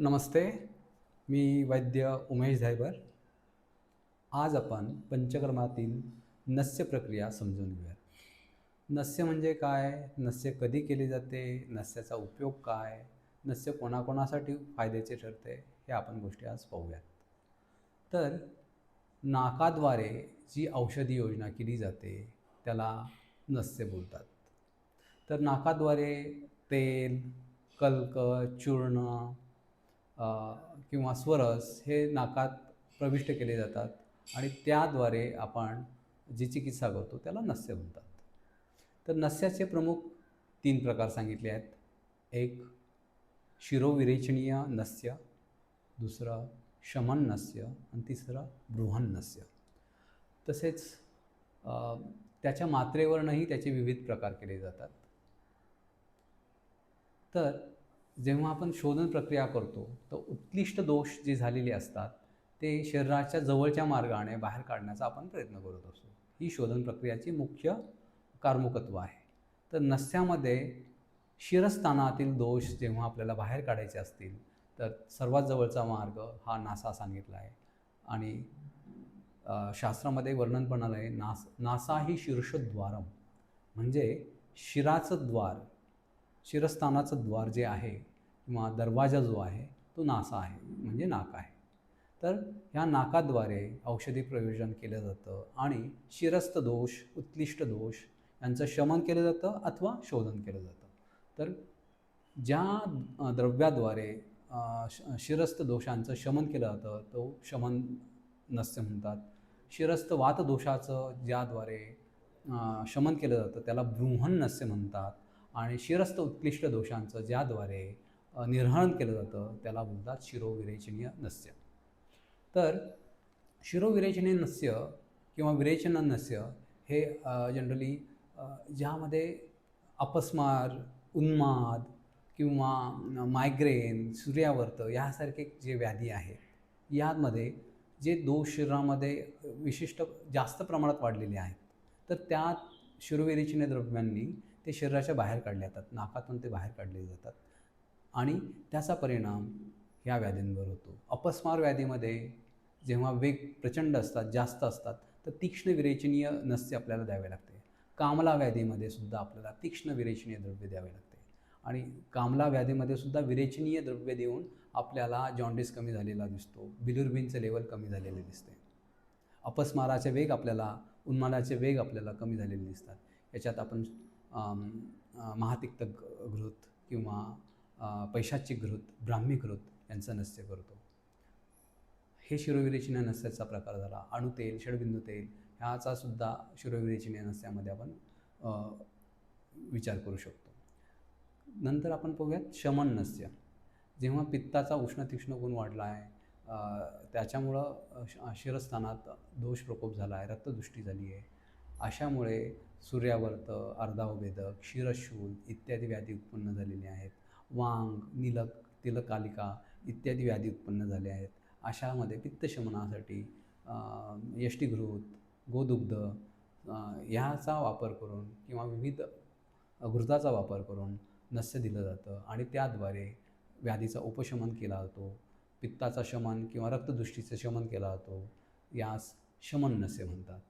नमस्ते मी वैद्य उमेश धायबर. आज आपण पंचकर्मातील नस्य प्रक्रिया समजून घेऊया नस्य म्हणजे काय? नस्य कधी केली जाते? नस्याचा उपयोग काय? नस्य कोणाकोणासाठी फायद्याचे ठरते? हे आपण गोष्टी आज पाहूयात. तर नाकाद्वारे जी औषधी योजना केली जाते त्याला नस्य बोलतात. तर नाकाद्वारे तेल कल्क चूर्ण किंवा स्वरस हे नाकात प्रविष्ट केले जातात आणि त्याद्वारे आपण जी चिकित्सा करतो त्याला नस्य म्हणतात. तर नस्याचे प्रमुख तीन प्रकार सांगितले आहेत. एक शिरोविरेचनीय नस्य दुसरं शमन नस्य आणि तिसरं बृहन नस्य. तसेच त्याच्या मात्रेवरनंही त्याचे विविध प्रकार केले जातात. तर जेव्हा आपण शोधन प्रक्रिया करतो तर उत्कृष्ट दोष जे झालेले असतात ते शरीराच्या जवळच्या मार्गाने बाहेर काढण्याचा आपण प्रयत्न करत असतो. ही शोधन प्रक्रियाची मुख्य कार्मुकत्व आहे. तर नस्यामध्ये शिरस्थानातील दोष जेव्हा आपल्याला बाहेर काढायचे असतील तर सर्वात जवळचा मार्ग हा नासा सांगितला आहे. आणि शास्त्रामध्ये वर्णन पण आलं आहे नास नासा ही शीर्षद्वारम म्हणजे शिराचं द्वार शिरस्थानाचं द्वार जे आहे किंवा दरवाजा जो आहे तो नासा आहे म्हणजे नाक आहे. तर ह्या नाकाद्वारे औषधी प्रयोजन केलं जातं आणि शिरस्त दोष उत्लिष्ट दोष यांचं शमन केलं जातं अथवा शोधन केलं जातं. तर ज्या द्रव्याद्वारे शिरस्त श- दोषांचं शमन केलं जातं तो शमन नस्य म्हणतात. शिरस्त वातदोषाचं ज्याद्वारे शमन केलं जातं त्याला बृहन नस्य म्हणतात. आणि शिरस्त उत्कृष्ट दोषांचं ज्याद्वारे निर्हरण केलं जातं त्याला बोलतात शिरोविरेचनीय नस्य. तर शिरोविरेचनीय नस्य किंवा विरेचन नस्य हे जनरली ज्यामध्ये अपस्मार उन्माद किंवा मायग्रेन सूर्यावर्त यासारखे जे व्याधी आहेत यामध्ये जे दोष शरीरामध्ये विशिष्ट जास्त प्रमाणात वाढलेले आहेत तर त्या शिरोविरेचनीय द्रव्यांनी ते शरीराच्या बाहेर काढले जातात नाकातून ते बाहेर काढले जातात. आणि त्याचा परिणाम ह्या व्याधींवर होतो. अपस्मार व्याधीमध्ये जेव्हा वेग प्रचंड असतात जास्त असतात तर तीक्ष्ण विरेचनीय नस्य आपल्याला द्यावे लागते. कामला व्याधीमध्ये सुद्धा आपल्याला तीक्ष्ण विरेचनीय द्रव्य द्यावे लागते. आणि कामला व्याधीमध्ये सुद्धा विरेचनीय द्रव्य देऊन आपल्याला जॉन्डिस कमी झालेला दिसतो बिलुर्बिनचं लेवल कमी झालेले दिसते. अपस्माराचे वेग आपल्याला उन्मानाचे वेग आपल्याला कमी झालेले दिसतात. याच्यात आपण महातिक्त घृत किंवा पैशाची घृत ब्राह्मी घृत यांचं नस्य करतो. हे शिरोविरेचनीय नस्याचा प्रकार झाला. अणुतेल षडबिंदू तेल ह्याचा सुद्धा शिरोविरेचनीय नस्यामध्ये आपण विचार करू शकतो. नंतर आपण पाहूयात शमन नस्य जेव्हा पित्ताचा उष्ण तीक्ष्ण गुण वाढला आहे त्याच्यामुळं शिरस्थानात दोष प्रकोप झाला आहे रक्तदृष्टी झाली आहे अशामुळे सूर्यावर्त अर्धावभेदक क्षीरशूल इत्यादी व्याधी उत्पन्न झालेले आहेत. वांग निलक तिलकालिका इत्यादी व्याधी उत्पन्न झाल्या आहेत. अशामध्ये पित्तशमनासाठी यष्टीघृत गोदुग्ध ह्याचा वापर करून किंवा विविध घृताचा वापर करून नस्य दिलं जातं आणि त्याद्वारे व्याधीचा उपशमन केला जातो. पित्ताचा शमन किंवा रक्तदृष्टीचं शमन केला जातो. यास शमन नस्य म्हणतात.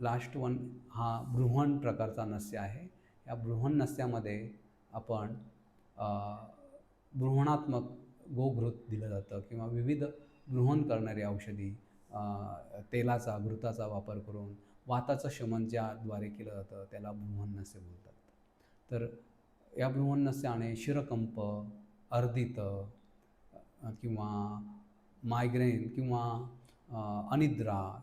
लास्ट वन हा बृहण प्रकारचा नस्य आहे. या बृहण नस्यामध्ये आपण अ, गोघृत दिलं जातं किंवा विविध गृहण करणारी औषधी तेलाचा घृताचा वापर करून वाताचं शमन ज्याद्वारे केलं जातं त्याला भ्रूहन्नस्य बोलतात. तर या बृहण शिरकंप अर्धित किंवा मायग्रेन किंवा अनिद्रा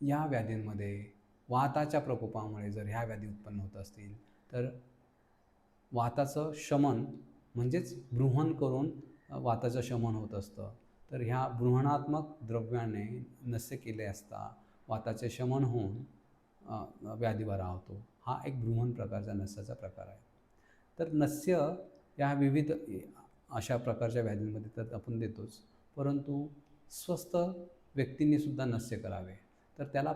या व्याधींमध्ये वाताच्या प्रकोपामुळे जर ह्या व्याधी उत्पन्न होत असतील तर वाताचं शमन म्हणजेच बृहण करून वाताचं शमन होत असतं. तर ह्या बृहणात्मक द्रव्याने नस्य केले असता वाताचे शमन होऊन अ, व्याधी बरा होतो. हा एक बृहण प्रकारचा नस्याचा प्रकार आहे. तर नस्य या विविध अशा प्रकारच्या व्याधींमध्ये तर आपण देतोच. परंतु स्वस्थ व्यक्तींनीसुद्धा नस्य करावे. तर त्याला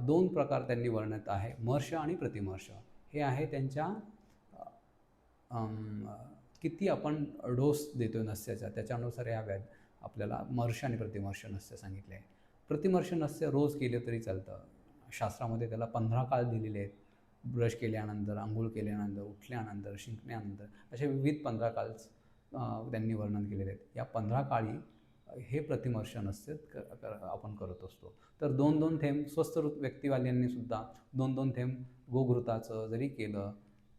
दोन प्रकार त्यांनी वर्णत आहे. मर्ष आणि प्रतिमर्ष. हे आहे त्यांच्या किती आपण डोस देतो आहे नस्याचा त्याच्यानुसार या व्याध आपल्याला मर्ष आणि प्रतिमर्ष नस्य सांगितले आहे प्रतिमर्ष नस्य रोज केलं तरी चालतं. शास्त्रामध्ये त्याला पंधरा काळ दिलेले आहेत. ब्रश केल्यानंतर आंघोळ केल्यानंतर उठल्यानंतर शिंकण्यानंतर असे विविध पंधरा काळ त्यांनी वर्णन केलेले आहेत. या पंधरा काळी हे प्रतिमर्श नसते आपण करत असतो. तर दोन दोन थेंब स्वस्थ ऋ- व्यक्तिवाल्यांनी सुद्धा दोन दोन थेंब गोघृताचं जरी केलं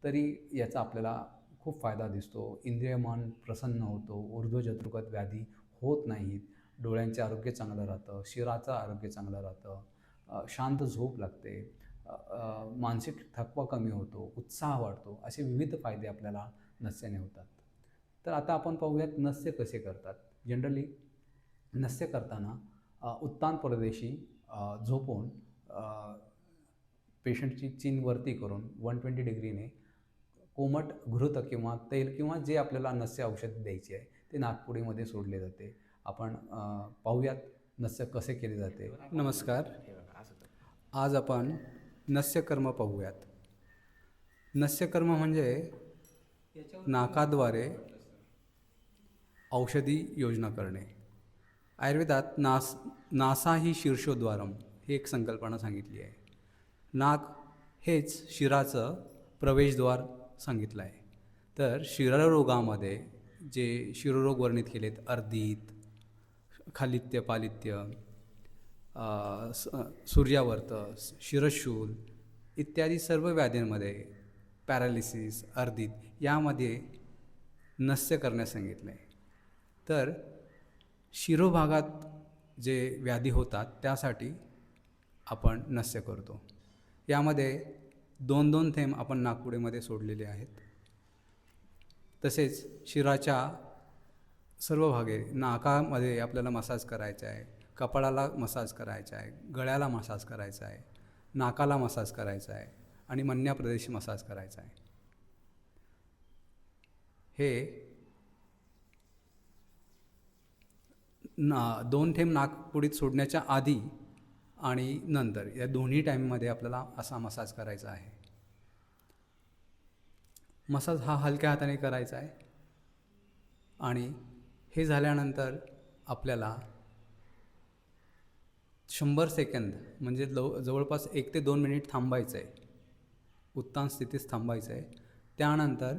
तरी याचा आपल्याला खूप फायदा दिसतो. इंद्रियमान प्रसन्न होतो. ऊर्ध्वजत्रुकत व्याधी होत नाहीत. डोळ्यांचे आरोग्य चांगलं राहतं. शिराचं आरोग्य चांगलं राहतं. शांत झोप लागते. मानसिक थकवा कमी होतो. उत्साह वाढतो. असे विविध फायदे आपल्याला नस्याने होतात. तर आता आपण पाहूयात नस्य कसे करतात. जनरली नस्य करताना उत्तान परदेशी झोपून पेशंटची चीन वरती करून वन ट्वेंटी डिग्रीने कोमट घृत किंवा तेल किंवा जे आपल्याला नस्य औषध द्यायची आहे ते नागपुडीमध्ये सोडले जाते. आपण पाहूयात नस्य कसे केले जाते. नमस्कार. आज आपण नस्यकर्म पाहूयात. नस्यकर्म म्हणजे नाकाद्वारे औषधी योजना करणे. आयुर्वेदात नास नासा ही शीर्षोद्वारम ही एक संकल्पना सांगितली आहे. नाक हेच शिराचं प्रवेशद्वार सांगितलं आहे. तर शिररोगामध्ये जे शिरोरोग वर्णित केलेत अर्धित खालित्य पालित्य स- सूर्यावर्त शिरशूल इत्यादी सर्व व्याधींमध्ये पॅरालिसिस अर्धित यामध्ये नस्य करण्यास सांगितलं आहे. तर शिरोभागात जे व्याधी होतात त्यासाठी आपण नस्य करतो. यामध्ये दोन दोन थेंब आपण नागपुडीमध्ये सोडलेले आहेत. तसेच शिराच्या सर्व भागे नाकामध्ये आपल्याला मसाज करायचा आहे कपाळाला मसाज करायचा आहे गळ्याला मसाज करायचा आहे नाकाला मसाज करायचा आहे आणि मन्या प्रदेश मसाज करायचा आहे. हे ना दोन थेंब नाकपुडीत सोडण्याच्या आधी आणि नंतर या दोन्ही टाईममध्ये आपल्याला असा मसाज करायचा आहे. मसाज हा हलक्या हाताने करायचा आहे. आणि हे झाल्यानंतर आपल्याला शंभर सेकंद म्हणजे लव जवळपास एक ते दोन मिनिट थांबायचं आहे. उत्तान स्थितीत थांबायचं आहे. त्यानंतर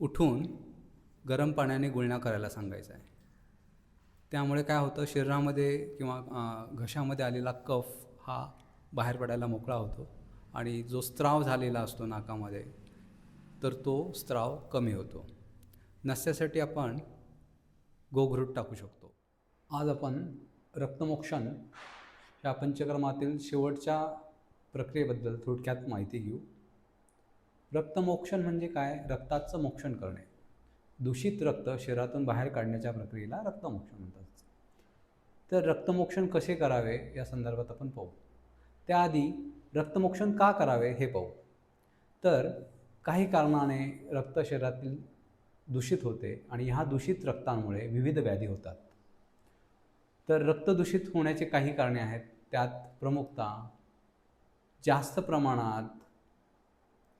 उठून गरम पाण्याने गुळण्या करायला सांगायचं आहे. त्यामुळे काय होतं शरीरामध्ये किंवा घशामध्ये आलेला कफ हा बाहेर पडायला मोकळा होतो आणि जो स्त्राव झालेला असतो नाकामध्ये तर तो स्त्राव कमी होतो. नस्यासाठी आपण गोघरूट टाकू शकतो. आज आपण रक्तमोक्षण ह्या पंचकर्मातील शेवटच्या प्रक्रियेबद्दल थोडक्यात माहिती घेऊ. रक्तमोक्षण म्हणजे काय? रक्ताचं मोक्षण करणे. दूषित रक्त शरीरातून बाहेर काढण्याच्या प्रक्रियेला रक्तमोक्षण म्हणतात. तर रक्तमोक्षण कसे करावे या संदर्भात आपण पाहू. त्याआधी रक्तमोक्षण का करावे हे पाहू. तर काही कारणाने रक्त शरीरातील दूषित होते आणि ह्या दूषित रक्तांमुळे विविध व्याधी होतात. तर रक्त दूषित होण्याचे काही कारणे आहेत. त्यात प्रमुखतः जास्त प्रमाणात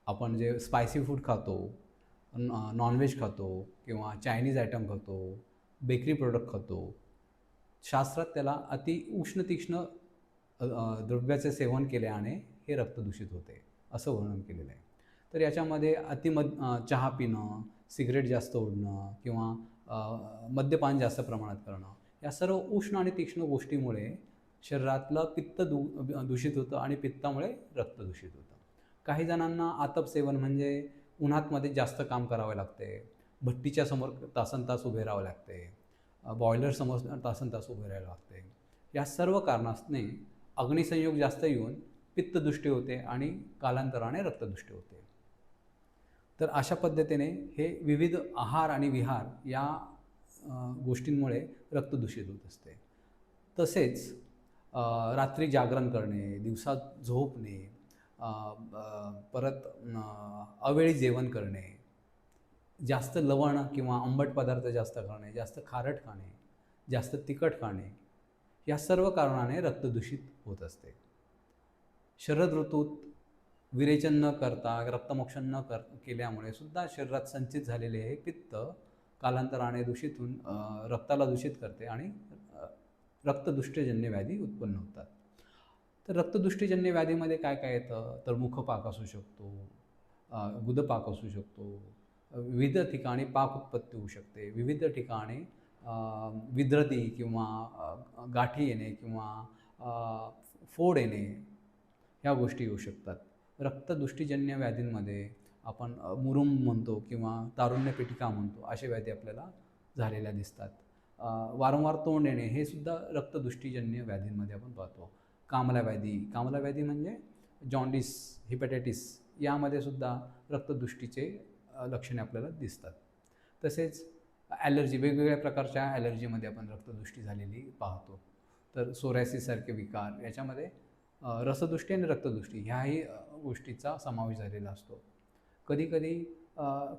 आपण जे स्पायसी फूड खातो नॉ नॉनव्हेज खातो किंवा चायनीज आयटम खातो बेकरी प्रोडक्ट खातो. शास्त्रात त्याला अति उष्ण तीक्ष्ण द्रव्याचे सेवन केल्याने हे रक्त दूषित होते असं वर्णन केलेलं आहे. तर याच्यामध्ये अतिमद चहा पिणं सिगरेट जास्त ओढणं किंवा मद्यपान जास्त प्रमाणात करणं या सर्व उष्ण आणि तीक्ष्ण गोष्टीमुळे शरीरातलं पित्त दू दूषित होतं आणि पित्तामुळे रक्त दूषित होतं. काही जणांना आतप सेवन म्हणजे उन्हातमध्ये जास्त काम करावे लागते. भट्टीच्या समोर तासन तास उभे राहावे लागते. बॉयलर समोर तासन तास उभे राहावे लागते. या सर्व कारणाने अग्निसंयोग जास्त येऊन पित्तदृष्टी होते आणि कालांतराने रक्तदृष्टी होते. तर अशा पद्धतीने हे विविध आहार आणि विहार या गोष्टींमुळे रक्तदूषित होत असते. तसेच रात्री जागरण करणे दिवसात झोपणे परत अवेळी जेवण करणे जास्त लवण किंवा आंबट पदार्थ जास्त खाणे जास्त खारट खाणे जास्त तिखट खाणे या सर्व कारणाने रक्त दूषित होत असते. शरद ऋतूत विरेचन न करता रक्तमोक्षण न कर केल्यामुळे सुद्धा शरीरात संचित झालेले हे पित्त कालांतराने दूषित होऊन रक्ताला दूषित करते आणि रक्तदुष्टजन्य व्याधी उत्पन्न होतात. तर रक्तदृष्टीजन्य व्याधीमध्ये काय काय येतं? तर मुखपाक असू शकतो गुदपाक असू शकतो विविध ठिकाणी पाक उत्पत्ती होऊ शकते. विविध ठिकाणी विद्रती किंवा गाठी येणे किंवा फोड येणे ह्या गोष्टी येऊ शकतात. रक्तदृष्टीजन्य व्याधींमध्ये आपण मुरुम म्हणतो किंवा तारुण्य पेटिका म्हणतो असे व्याधी आपल्याला झालेल्या दिसतात. वारंवार तोंड येणे हे सुद्धा रक्तदृष्टीजन्य व्याधींमध्ये आपण पाहतो. कामला व्याधी कामला व्याधी म्हणजे जॉन्डिस हिपॅटायटिस यामध्ये सुद्धा रक्तदृष्टीचे लक्षणे आपल्याला दिसतात. तसेच ॲलर्जी वेगवेगळ्या प्रकारच्या ॲलर्जीमध्ये आपण रक्तदृष्टी झालेली पाहतो. तर सोरॅसिससारखे विकार याच्यामध्ये रसदृष्टी आणि रक्तदृष्टी ह्याही गोष्टीचा समावेश झालेला असतो. कधीकधी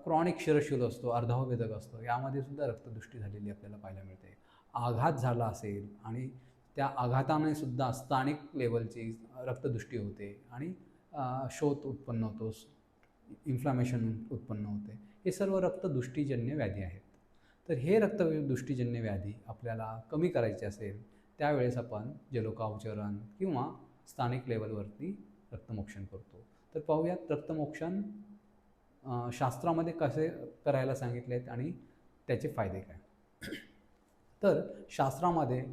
क्रॉनिक शिरशूल असतो अर्धावेदक असतो यामध्ये सुद्धा रक्तदृष्टी झालेली आपल्याला पाहायला मिळते. आघात झाला असेल आणि त्या आघाताने सुद्धा स्थानिक लेवलची रक्तदृष्टी होते आणि शोध उत्पन्न होतो इन्फ्लामेशन उत्पन्न होते. हे सर्व रक्तदृष्टीजन्य व्याधी आहेत. तर हे रक्तदृष्टीजन्य व्याधी आपल्याला कमी करायचे असेल त्यावेळेस आपण जलोकावचरण किंवा स्थानिक लेवलवरती रक्तमोक्षण करतो. तर पाहूयात रक्तमोक्षण शास्त्रामध्ये कसे करायला सांगितले आहेत आणि त्याचे फायदे काय? तर शास्त्रामध्ये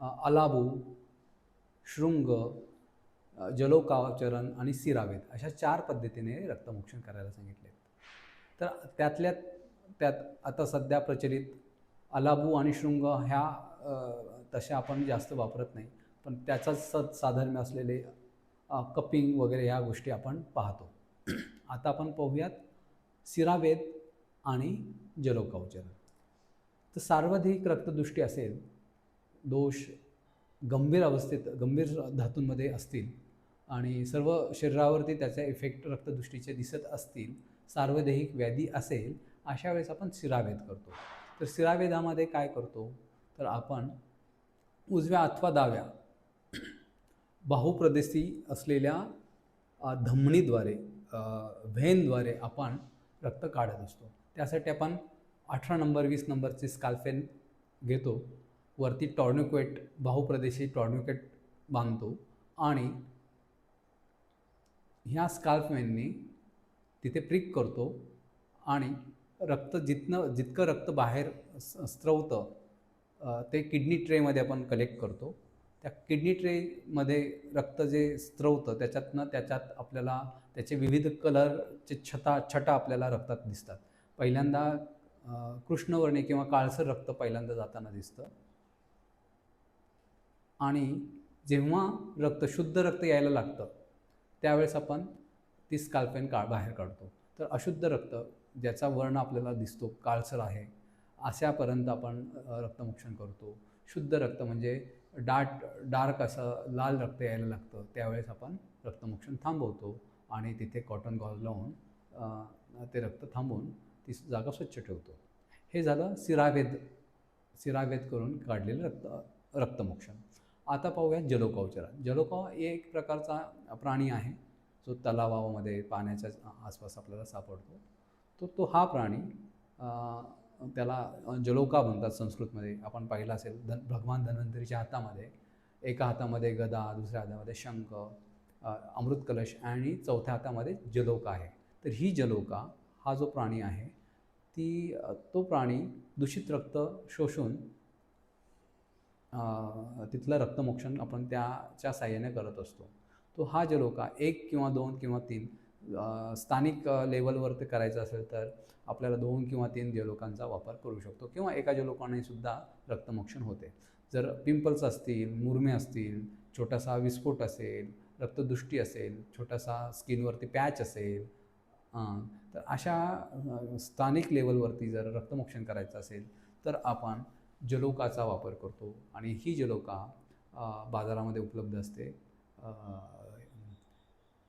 अलाबू शृंग जलोकावचरण आणि सिरावेद अशा चार पद्धतीने रक्तमोक्षण करायला सांगितले. तर त्यातल्या त्यात आता सध्या प्रचलित अलाबू आणि शृंग ह्या तशा आपण जास्त वापरत नाही पण त्याचाच स साधर्म्य असलेले कपिंग वगैरे ह्या गोष्टी आपण पाहतो. आता आपण पाहूयात सिरावेद आणि जलोकावचरण. तर सार्वधिक रक्तदृष्टी असेल दोष गंभीर अवस्थेत गंभीर धातूंमध्ये असतील आणि सर्व शरीरावरती त्याचा इफेक्ट रक्तदृष्टीचे दिसत असतील सार्वदेहिक व्याधी असेल अशा वेळेस आपण शिरावेद करतो. तर शिरावेदामध्ये काय करतो? तर आपण उजव्या अथवा डाव्या बाहुप्रदेशी असलेल्या धमणीद्वारे धमनीद्वारे व्हेनद्वारे आपण रक्त काढत असतो. त्यासाठी आपण अठरा नंबर वीस नंबरचे स्काल्फेन घेतो. वरती टॉर्निक्वेट बाहुप्रदेशी टॉर्निक्वेट बांधतो आणि ह्या स्काल्फमेननी तिथे प्रिक करतो आणि रक्त जितनं जितकं रक्त बाहेर स- स्त्रवतं ते किडनी ट्रेमध्ये आपण कलेक्ट करतो. त्या किडनी ट्रेमध्ये रक्त जे स्त्रवतं त्याच्यातनं त्याच्यात आपल्याला त्याचे विविध कलरचे छटा छटा आपल्याला रक्तात दिसतात. पहिल्यांदा कृष्णवर्णी किंवा काळसर रक्त पहिल्यांदा जाताना दिसतं. आणि जेव्हा रक्त शुद्ध रक्त यायला लागतं त्यावेळेस आपण ती स्काल्पेन का बाहेर काढतो. तर अशुद्ध रक्त ज्याचा वर्ण आपल्याला दिसतो काळसर आहे अशापर्यंत आपण रक्तमोक्षण करतो. शुद्ध रक्त म्हणजे डाट डार्क असं लाल रक्त यायला लागतं त्यावेळेस आपण रक्तमोक्षण थांबवतो आणि तिथे कॉटन गॉल लावून ते रक्त थांबवून ती जागा स्वच्छ ठेवतो. हे झालं सिरावेद सिरावेद करून काढलेलं रक्त रक्तमोक्षण. आता पाहूया जलोकावचरण जलोकाव हे एक प्रकारचा प्राणी आहे. जो तलावामध्ये पाण्याच्या आसपास आपल्याला सापडतो. तो तो हा प्राणी त्याला जलोका म्हणतात संस्कृतमध्ये. आपण पाहिलं असेल धन भगवान धन्वंतरीच्या हातामध्ये एका हातामध्ये गदा दुसऱ्या हातामध्ये शंख अमृत कलश आणि चौथ्या हातामध्ये जलोका आहे. तर ही जलोका हा जो प्राणी आहे ती तो प्राणी दूषित रक्त शोषून तिथलं रक्तमोक्षण आपण त्याच्या साह्याने करत असतो. तो हा जलोका एक किंवा दोन किंवा तीन स्थानिक लेवलवरती लेवलवर ते करायचं असेल तर आपल्याला दोन किंवा तीन जलोकांचा वापर करू शकतो किंवा एका जलोकानेसुद्धा रक्तमोक्षण होते. जर पिंपल्स असतील मुरमे असतील छोटासा विस्फोट असेल रक्तदृष्टी असेल छोटासा स्किनवरती पॅच असेल तर अशा स्थानिक लेवलवरती जर रक्तमोक्षण करायचं असेल तर आपण जलोकाचा वापर करतो आणि ही जलोका बाजारामध्ये उपलब्ध असते.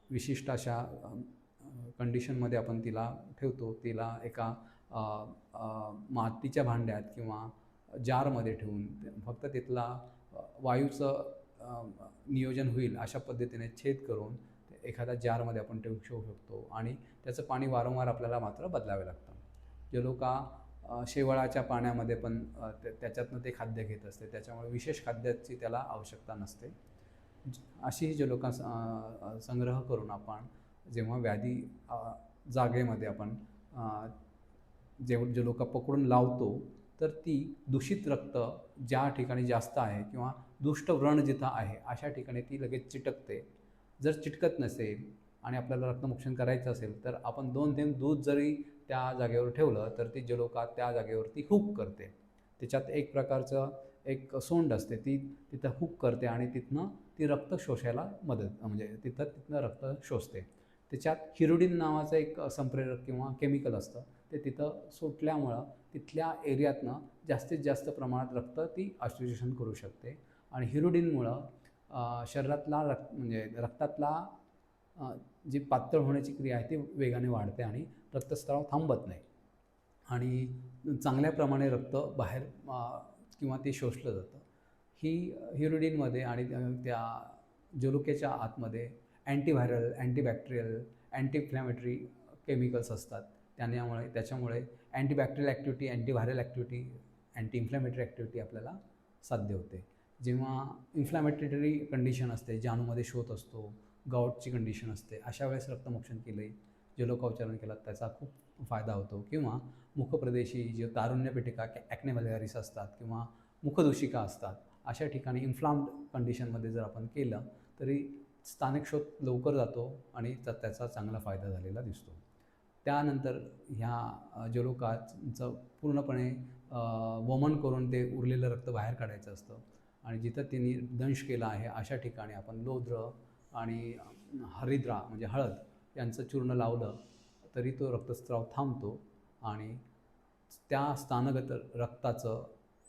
विशिष्ट अशा कंडिशनमध्ये आपण तिला ठेवतो. तिला एका मातीच्या भांड्यात किंवा जारमध्ये ठेवून फक्त तिथला वायूचं नियोजन होईल अशा पद्धतीने छेद करून एखाद्या जारमध्ये आपण ठेवू शकतो आणि त्याचं पाणी वारंवार आपल्याला मात्र बदलावे लागतं. जलोका शेवाळाच्या पाण्यामध्ये पण त्याच्यातनं ते खाद्य घेत असते. त्याच्यामुळे विशेष खाद्याची त्याला आवश्यकता नसते. अशी ही जलोका स- संग्रह करून आपण जेव्हा व्याधी जागेमध्ये आपण जेव जे जलोका पकडून लावतो तर ती दूषित रक्त ज्या ठिकाणी जास्त आहे किंवा दुष्ट व्रण जिथं आहे अशा ठिकाणी ती लगेच चिटकते. जर चिटकत नसेल आणि आपल्याला रक्तमोक्षण करायचं असेल तर आपण दोन थेंब दूध जरी त्या जागेवर ठेवलं तर ती जलोका त्या जागेवरती हुक करते. त्याच्यात एक प्रकारचं एक सोंड असते ती तिथं हुक करते आणि तिथनं ती रक्त शोषायला मदत म्हणजे तिथं तिथनं रक्त शोषते. त्याच्यात हिरोडिन नावाचं एक संप्रेरक किंवा केमिकल असतं ते तिथं सुटल्यामुळं तिथल्या एरियातनं जास्तीत जास्त प्रमाणात रक्त ती ऑस्ट्रिजेशन करू शकते आणि हिरोडिनमुळं शरीरातला रक्त म्हणजे रक्तातला जी पातळ होण्याची क्रिया आहे ती वेगाने वाढते आणि रक्तस्राव थांबत नाही. आणि चांगल्याप्रमाणे रक्त बाहेर किंवा ते शोषलं जातं. ही हिरोडीनमध्ये आणि त्या- जलुकेच्या जलुक्याच्या आतमध्ये अँटीव्हायरल अँटीबॅक्टेरियल अँटीफ्लॅमेटरी केमिकल्स असतात. त्यामुळे त्याच्यामुळे antibacterial activity antiviral activity anti inflammatory activity आपल्याला साध्य होते. जेव्हा इन्फ्लॅमेटरी कंडिशन असते जानूमध्ये शोध असतो गाऊटची कंडिशन असते. अशा वेळेस रक्तमोक्षण केले जलोकाउच्चारण केलात त्याचा खूप फायदा होतो. किंवा मुखप्रदेशी जे तारुण्यपेटिका ॲक्ने व्हॅलिगारिस असतात किंवा मुखदूषिका असतात अशा ठिकाणी इन्फ्लाम्ड कंडिशनमध्ये जर आपण केलं तरी स्थानिक शोध लवकर जातो आणि त्याचा चांगला फायदा झालेला दिसतो. त्यानंतर ह्या जलोकाचं पूर्णपणे वमन करून ते उरलेलं रक्त बाहेर काढायचं असतं आणि जिथं त्यांनी दंश केला आहे अशा ठिकाणी आपण लोद्र आणि हरिद्रा म्हणजे हळद यांचं चूर्ण लावलं तरी तो रक्तस्राव थांबतो आणि त्या स्थानगत रक्ताचं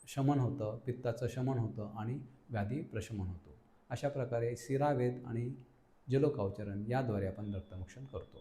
शमन होतं पित्ताचं शमन होतं आणि व्याधी प्रशमन होतो. अशा प्रकारे सिरावेद आणि जलोकावचरण याद्वारे आपण रक्तमोक्षण करतो.